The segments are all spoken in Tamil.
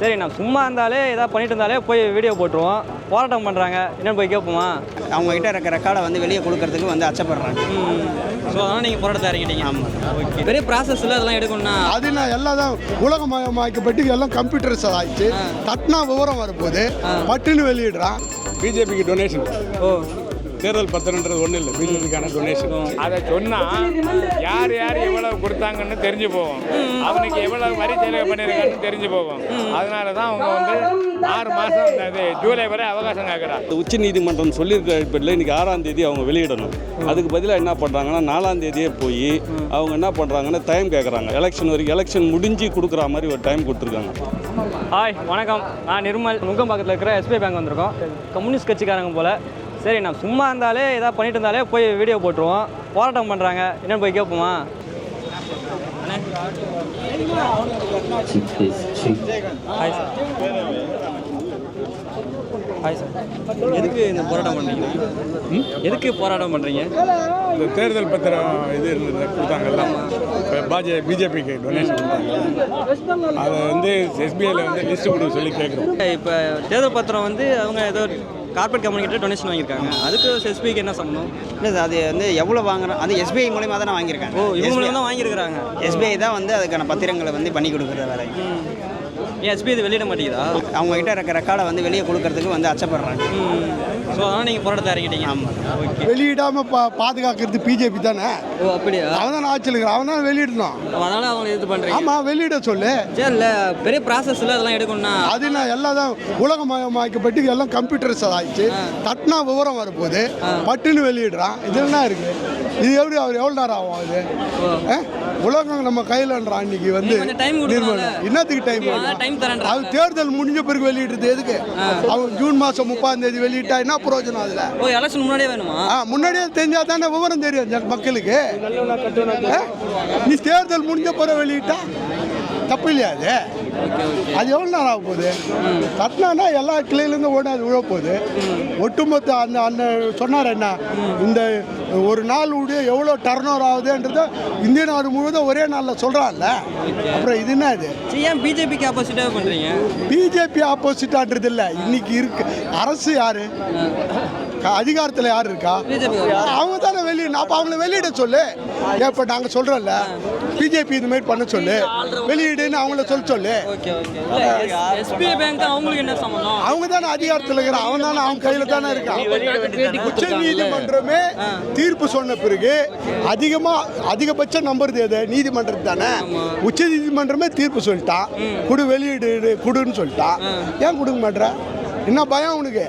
சரி நான் சும்மா இருந்தாலே ஏதாவது பண்ணிட்டு இருந்தாலே போய் வீடியோ போட்டுருவோம். போராட்டம் பண்ணுறாங்க என்னன்னு போய் கேட்போமா? அவங்க கிட்ட இருக்கிற ரெக்கார்டை வந்து வெளியே கொடுக்கறதுக்கு வந்து அச்சப்படுறாங்க. ஸோ அதனால் நீங்கள் போராட்டத்தை இறங்கிட்டீங்க. ஓகே பெரிய ப்ராசஸில் அதெல்லாம் எடுக்கணும்னா? அது நான் எல்லாம் தான் உலகமயமாக்கப்பட்டு எல்லாம் கம்ப்யூட்டர்ஸ் ஆயிடுச்சு. தட்டினா விவரம் வரப்போகுது. பட்டுன்னு வெளியிடுறான். பிஜேபிக்கு டொனேஷன் ஓ. தேர்தல் பத்திரன்றது ஒன்றும் இல்லை. பிஜேபிக்கான டொனேஷன் அதை சொன்னா யார் யார் எவ்வளவு கொடுத்தாங்கன்னு தெரிஞ்சு போகும். அவனுக்கு எவ்வளவு வரி செலவு பண்ணியிருக்கான்னு தெரிஞ்சு போகும். அதனால தான் அவங்க வந்து ஆறு மாதம் அது ஜூலை வரை அவகாசம் கேட்குறாங்க உச்ச நீதிமன்றம் சொல்லியிருக்க அடிப்படையில் இன்னைக்கு ஆறாம் தேதி அவங்க வெளியிடணும். அதுக்கு பதிலாக என்ன பண்ணுறாங்கன்னா நாலாம் தேதியே போய் அவங்க என்ன பண்ணுறாங்கன்னா டைம் கேட்குறாங்க எலெக்ஷன் வரைக்கும் எலெக்ஷன் முடிஞ்சு கொடுக்குற மாதிரி ஒரு டைம் கொடுத்துருக்காங்க. ஹாய் வணக்கம். நான் நிர்மல். நுங்கம்பாக்கத்தில் இருக்கிற எஸ்பிஐ பேங்க் வந்திருக்கோம். கம்யூனிஸ்ட் கட்சிக்காரங்க போல். சரி நான் சும்மா இருந்தாலே ஏதாவது பண்ணிட்டு இருந்தாலே போய் வீடியோ போட்டுருவோம். போராட்டம் பண்ணுறாங்க என்னன்னு போய் கேட்போமா ஹாய் சார் ஹாய் சார் எதுக்கு இந்த போராட்டம் பண்ணுறீங்க எதுக்கு போராட்டம் பண்ணுறீங்க இந்த தேர்தல் பத்திரம் இது இருந்தது கொடுத்தாங்கல்ல. இப்போ பாஜே பிஜேபிக்கு டொனேஷன் கொடுத்தாங்க. அதை வந்து எஸ்பிஐயில் வந்து லிஸ்ட்டு கொடுக்க சொல்லி கேட்குறோம் இப்போ தேர்தல் பத்திரம் வந்து அவங்க ஏதோ கார்பரேட் கம்பெனி கிட்ட டொனேஷன் வாங்கியிருக்காங்க. அதுக்கு எஸ்பிஐக்கு என்ன சம்பந்தம்? இல்லை அது வந்து எவ்வளோ வாங்குறோம் அது எஸ்பிஐ மூலியமாக தான் வாங்கியிருக்காங்க ஓ இவங்க மூலியம் தான் வாங்கியிருக்கிறாங்க. எஸ்பிஐ தான் வந்து அதுக்கான பத்திரங்களை வந்து பண்ணி கொடுக்குற வேலை ஏன் எஸ்பிஐ இது வெளியிட மாட்டேங்குதா? அவங்க கிட்ட இருக்கிற ரெக்கார்டை வந்து வெளியே கொடுக்கறதுக்கு வந்து அச்சப்படுறாங்க. ஸோ அதனால் நீங்கள் போராட்டத்தை இறங்கிட்டீங்க. ஆமாம் ஓகே. வெளியிடாம பா பாதுகாக்கிறது பிஜேபி தானே? ஓ அப்படியா? அவன் தான் ஆட்சியில் இருக்கிறான். அவன் தான் வெளியிடணும் அதனால் அவங்க இது பண்ணுறீங்க ஆமாம் வெளியிட சொல்லு. சரி இல்லை பெரிய ப்ராசஸில் அதெல்லாம் எடுக்கணும்னா. அது நான் எல்லாம் தான் உலகமயமாக்கப்பட்டு எல்லாம் கம்ப்யூட்டர்ஸ் ஆயிடுச்சு. தட்டினா விவரம் வரப்போகுது. பட்டுன்னு வெளியிடுறான். இது என்ன இருக்கு? இது எப்படி அவர் எவ்வளோ நேரம் ஆகும் அது? ஆ? உலகம் நம்ம கையிலன்றான் இன்னைக்கு வந்து நீ கொஞ்சம் time கொடுக்கலாம்ல? நிர்மலா. என்னத்துக்கு டைம். அது தேர்தல் முடிஞ்ச பிறகு வெளியிடுறது எதுக்கு அவங்க ஜூன் மாதம் முப்பாம் தேதி வெளியிட்டா என்ன பிரயோஜனம் அதில் ஓ எலெக்ஷன் முன்னாடியே வேணுமா ஆ முன்னாடியே தெரிஞ்சா தானே விவரம் தெரியும் மக்களுக்கு? நீ தேர்தல் முடிஞ்ச பிறகு வெளியிட்டா தப்பு இல்லையா அது? அது எவ்வளோ நேரம் ஆக போகுது? கட்டினானா எல்லா கிளையிலேருந்து ஓட அது விழ போகுது. ஒட்டுமொத்த அந்த அந்த சொன்னார் என்ன? இந்த ஒரு நாள் உடைய எவ்வளோ டர்ன் ஓவர் ஆகுதுன்றத இந்திய நாடு முழுவதும் ஒரே நாளில் சொல்கிறான்ல அப்புறம் இது என்ன இது ஏன் பிஜேபிக்கு ஆப்போசிட்டாக பண்ணுறீங்க பிஜேபி ஆப்போசிட்டான்றது இல்லை இன்னைக்கு இருக்கு. அரசு யாரு? அதிகாரத்தில் யார் இருக்கா? அவங்க தானே வெளியிட அப்போ அவங்கள வெளியிட சொல்லு. இப்போ நாங்கள் சொல்கிறோம்ல பிஜேபி இது மாதிரி பண்ண சொல்லு. வெளியிடுன்னு அவங்கள சொல்ல சொல்லு. அவங்க தானே அதிகாரத்தில் இருக்கிறான் அவன் தானே அவங்க கையில் தானே இருக்கான். உச்ச நீதிமன்றமே தீர்ப்பு சொன்ன பிறகு அதிகமாக அதிகபட்சம் நம்புறது எது? நீதிமன்றம் தானே. உச்ச நீதிமன்றமே தீர்ப்பு சொல்லிட்டான். குடு வெளியிடு குடுன்னு சொல்லிட்டான். ஏன் கொடுக்க மாட்ற? என்ன பயம் உனக்கு?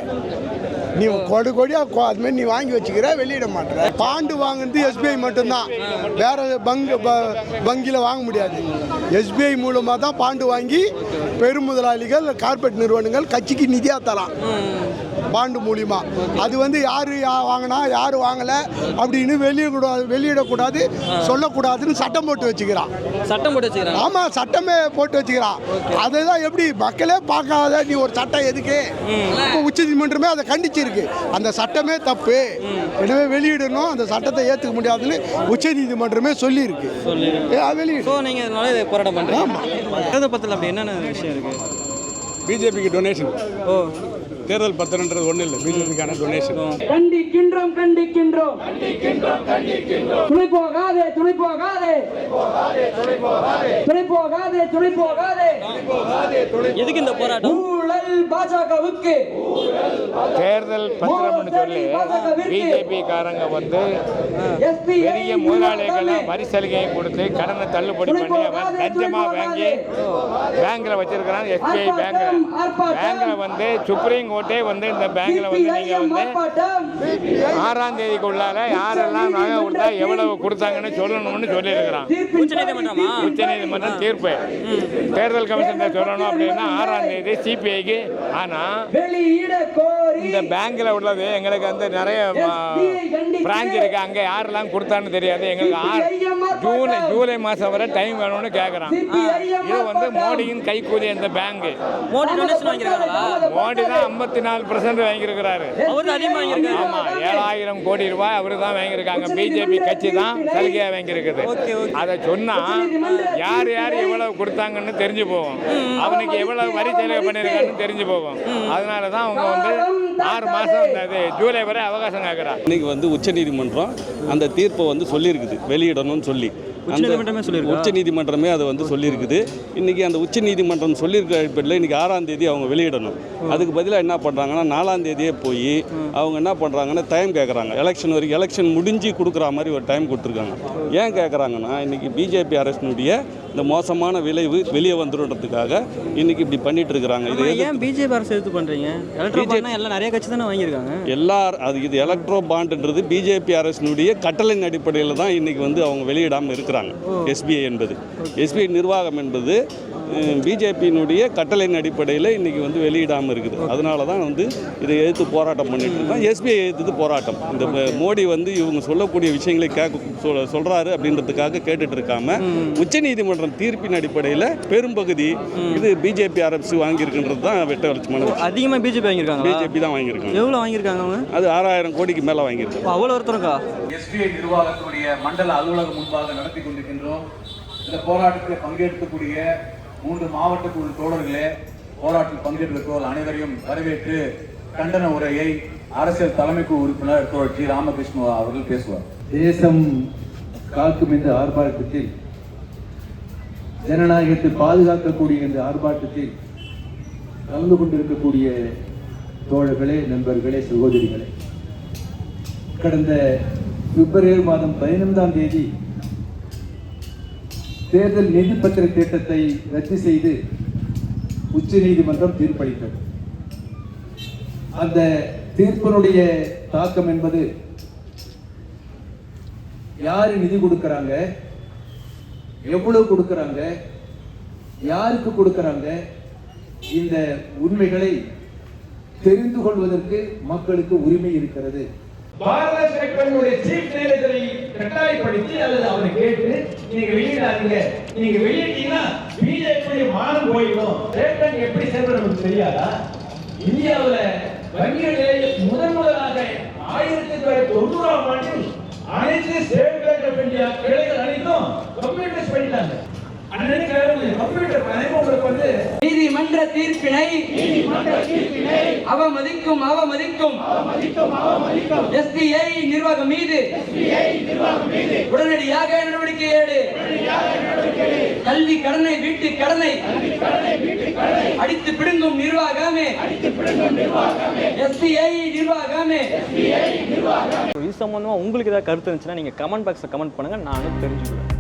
நீ கொடு கொடியா அதுமாரி நீ வாங்கி வச்சுக்கிற வெளியிட மாட்டேற. பாண்டு வாங்குறது எஸ்பிஐ மட்டும்தான். வேற பங்கு ப- வங்கியில் வாங்க முடியாது. எஸ்பிஐ மூலமாக தான் பாண்டு வாங்கி பெருமுதலாளிகள் கார்ப்பரேட் நிறுவனங்கள் கட்சிக்கு நிதியாக தரான் பாண்டு மூலியமா. அது வந்து யார் வாங்கினா யார் வாங்கலை அப்படின்னு வெளியிடக்கூடாது வெளியிடக்கூடாது சொல்லக்கூடாதுன்னு சட்டம் போட்டு வச்சுக்கிறான். சட்டம் போட்டு வச்சுக்கிறாங்க ஆமாம் சட்டமே போட்டு வச்சுக்கிறான். அதுதான் எப்படி மக்களே பார்க்காத நீ ஒரு சட்டம் எதுக்கு? இப்போ உச்சநீதிமன்றமே அதை கண்டிச்சிருக்கு. அந்த சட்டமே தப்பு. எனவே வெளியிடணும் அந்த சட்டத்தை ஏற்றுக்க முடியாதுன்னு உச்சநீதிமன்றமே சொல்லியிருக்கு. ஏ, போராட்டம் பண்ணுறீங்க தேர்தல் பத்திரம் அப்படி என்னென்ன விஷயம் இருக்குது பிஜேபிக்கு டொனேஷன் ஓ. தேர்தல் பத்திரன்றது ஒன்றும் இல்லை. பிஜேபிக்கான டொனேஷன் கண்டிக்கின்றோம் கண்டிக்கின்றோம். துணை போகாதே துணை போகாதே. துணை போகாதே துணை போகாதே. எதுக்கு இந்த போராட்டம்? ஊழல் பாஜகவுக்கு. தேர்தல் பத்திரம்னு சொல்லி பிஜேபி காரங்க வந்து பெரிய முதலாளிகளை வரி சலுகையை கொடுத்து கடனை தள்ளுபடி பண்ணி அவன் லஞ்சமா வாங்கி பேங்க்ல வச்சிருக்கிறான் எஸ்பிஐ பேங்க்ல. பேங்க்ல வந்து சுப்ரீம் கோர்ட்டே வந்து இந்த பேங்க்ல வந்து நீங்க வந்து ஆறாம் தேதிக்கு உள்ளால யாரெல்லாம் நகை கொடுத்தா எவ்வளவு கொடுத்தாங்கன்னு சொல்லணும்னு சொல்லியிருக்கிறான். உச்சநீதிமன்றமா உச்சநீதிமன்றம் தீர்ப்பு தேர்தல் கமிஷன் சொல்லணும் அப்படின்னா ஆறாம் தேதி சிபிஐக்கு. ஆனா வெளியிட கோரி இந்த பேங்க்ல உள்ளது எங்களுக்கு வந்து நிறைய பிரான்ச் இருக்கு. அங்கே யாரெல்லாம் கொடுத்தான்னு தெரியாது. எங்களுக்கு ஆறு ஜூன் ஜூலை மாதம் வரை டைம் வேணும்னு கேட்குறான் இது வந்து மோடியின் கைக்கூலி அந்த பேங்கு மோடி டொனேஷன் வாங்கியிருக்காங்களா? மோடி தான் ஐம்பத்தி நாலு பர்சன்ட் வாங்கியிருக்கிறாரு. அவர் அதிகமாக வாங்கியிருக்காரு. ஆமா ஏழாயிரம் கோடி ரூபாய் அவரு தான் வாங்கியிருக்காங்க. பிஜேபி கட்சி தான் சலுகையா வாங்கியிருக்குது. அதை சொன்னா யார் யார் எவ்வளவு கொடுத்தாங்கன்னு தெரிஞ்சு போகும் அவனுக்கு எவ்வளவு வரி செலவு பண்ணியிருக்கான்னு தெரிஞ்சு போகும் அதனால தான் அவங்க வந்து ஆறு மாசம் இந்த இது ஜூலை வரை அவகாசம் கேட்குறாங்க இன்னைக்கு வந்து உச்சநீதிமன்றம் அந்த தீர்ப்பை வந்து சொல்லியிருக்குது. வெளியிடணும்னு சொல்லி? உச்ச நீதிமன்றமே அதை வந்து சொல்லியிருக்குது. இன்னைக்கு அந்த உச்ச நீதிமன்றம் சொல்லியிருக்க அடிப்படையில் இன்னைக்கு ஆறாம் தேதி அவங்க வெளியிடணும். அதுக்கு பதிலாக என்ன பண்ணுறாங்கன்னா நாலாம் தேதியே போய் அவங்க என்ன பண்ணுறாங்கன்னா டைம் கேட்குறாங்க எலெக்ஷன் வரைக்கும் எலெக்ஷன் முடிஞ்சு கொடுக்குற மாதிரி ஒரு டைம் கொடுத்துருக்காங்க. ஏன் கேட்குறாங்கன்னா இன்னைக்கு பிஜேபி அரசினுடைய இந்த மோசமான விளைவு வெளியே வந்துடுன்றதுக்காக இன்னைக்கு இப்படி பண்ணிட்டு இருக்கிறாங்க. இது ஏன் பிஜேபி அரசு எடுத்து பண்ணுறீங்க எல்லாம் நிறைய கட்சி தானே வாங்கியிருக்காங்க. எல்லார் அது இது எலக்ட்ரோ பாண்டுன்றது பிஜேபி அரசினுடைய கட்டளையின் அடிப்படையில் தான் இன்னைக்கு வந்து அவங்க வெளியிடாமல் இருக்கிறாங்க. எஸ்பிஐ என்பது. எஸ்பிஐ நிர்வாகம் என்பது பிஜேபியினுடைய கட்டளையின் அடிப்படையில் இன்னைக்கு வந்து வெளியிடாமல் இருக்குது. அதனால தான் வந்து இதை எதிர்த்து போராட்டம் பண்ணிட்டு இருக்கோம். எஸ்பிஐ எதிர்த்து போராட்டம். இந்த மோடி வந்து இவங்க சொல்லக்கூடிய விஷயங்களை கேட்க சொல் சொல்கிறாரு அப்படின்றதுக்காக கேட்டுட்டு இருக்காம உச்சநீதிமன்றம் தீர்ப்பின் அடிப்படையில் பெரும்பகுதி இது பிஜேபி அரசு வாங்கியிருக்குன்றது தான் வெட்ட வெளிச்சமான அதிகமாக பிஜேபி வாங்கியிருக்காங்களா? பிஜேபி தான் வாங்கியிருக்காங்க. எவ்வளோ வாங்கியிருக்காங்க அவங்க? அது ஆறாயிரம் கோடிக்கு மேலே வாங்கியிருக்கு. அப்போ அவ்வளோ ஒருத்தருக்கா எஸ்பிஐ நிர்வாகத்துடைய மண்டல அலுவலகம் முன்பாக நடத்தி கொண்டிருக்கின்றோம். இந்த போராட்டத்தில் பங்கேற்கக்கூடிய மூன்று மாவட்ட குழு தோழர்களே போராட்டத்தில் பங்கேற்றிருப்போர் அனைவரையும் வரவேற்று கண்டன உரையை அரசியல் தலைமைக்கு உறுப்பினர் தோழர் ஜி. ராமகிருஷ்ண அவர்கள் பேசுவார். தேசம் காக்கும் இந்த ஆர்ப்பாட்டத்தில் ஜனநாயகத்தை பாதுகாக்கக்கூடிய இந்த ஆர்ப்பாட்டத்தில் கலந்து கொண்டிருக்கக்கூடிய தோழர்களே நண்பர்களே சகோதரிகளே கடந்த பிப்ரவரி மாதம் பதினைந்தாம் தேதி தேர்தல் நிதிப்பத்திர திட்டத்தை ரத்து செய்து உச்ச நீதிமன்றம் தீர்ப்பளித்தது. அந்த தீர்ப்பினுடைய தாக்கம் என்பது யாரு நிதி கொடுக்கறாங்க? எவ்வளவு கொடுக்கறாங்க? யாருக்கு கொடுக்கறாங்க? இந்த உண்மைகளை தெரிந்து கொள்வதற்கு மக்களுக்கு உரிமை இருக்கிறது. பாரத ஸ்டேட் சீஃப் மேனேஜரை கட்டாயப்படுத்தி அல்லது அவரை கேட்டு நீங்க வெளியிடாதீங்க. நீங்க வெளியிட்டீங்கன்னா பிஜேபி மானம் போயிடும். ஸ்டேட் எப்படி சேர்ந்து நமக்கு தெரியாதா? இந்தியாவில் வங்கிகளிலே முதன் முதலாக ஆயிரத்தி தொள்ளாயிரத்தி தொண்ணூறாம் ஆண்டில் அனைத்து சேவை பேங்க் ஆஃப் இந்தியா கிளைகள் அனைத்தும் கம்ப்யூட்டர்ஸ் பண்ணிட்டாங்க நீதிமன்ற தீர்ப்பினை அவமதிக்கும் அவமதிக்கும். எஸ்பிஐ நிர்வாகம் மீது உடனடியாக நடவடிக்கை ஏடு கல்வி கடனை வீட்டு கடனை அடித்து பிடுங்கும் நிர்வாகமே. எஸ்பிஐ நிர்வாகமே. இது சம்மந்தமாக உங்களுக்கு ஏதாவது கருத்து இருந்துச்சுன்னா நீங்கள் கமெண்ட் பாக்ஸில் கமெண்ட் பண்ணுங்கள் நானும் தெரிஞ்சுக்கிறேன்.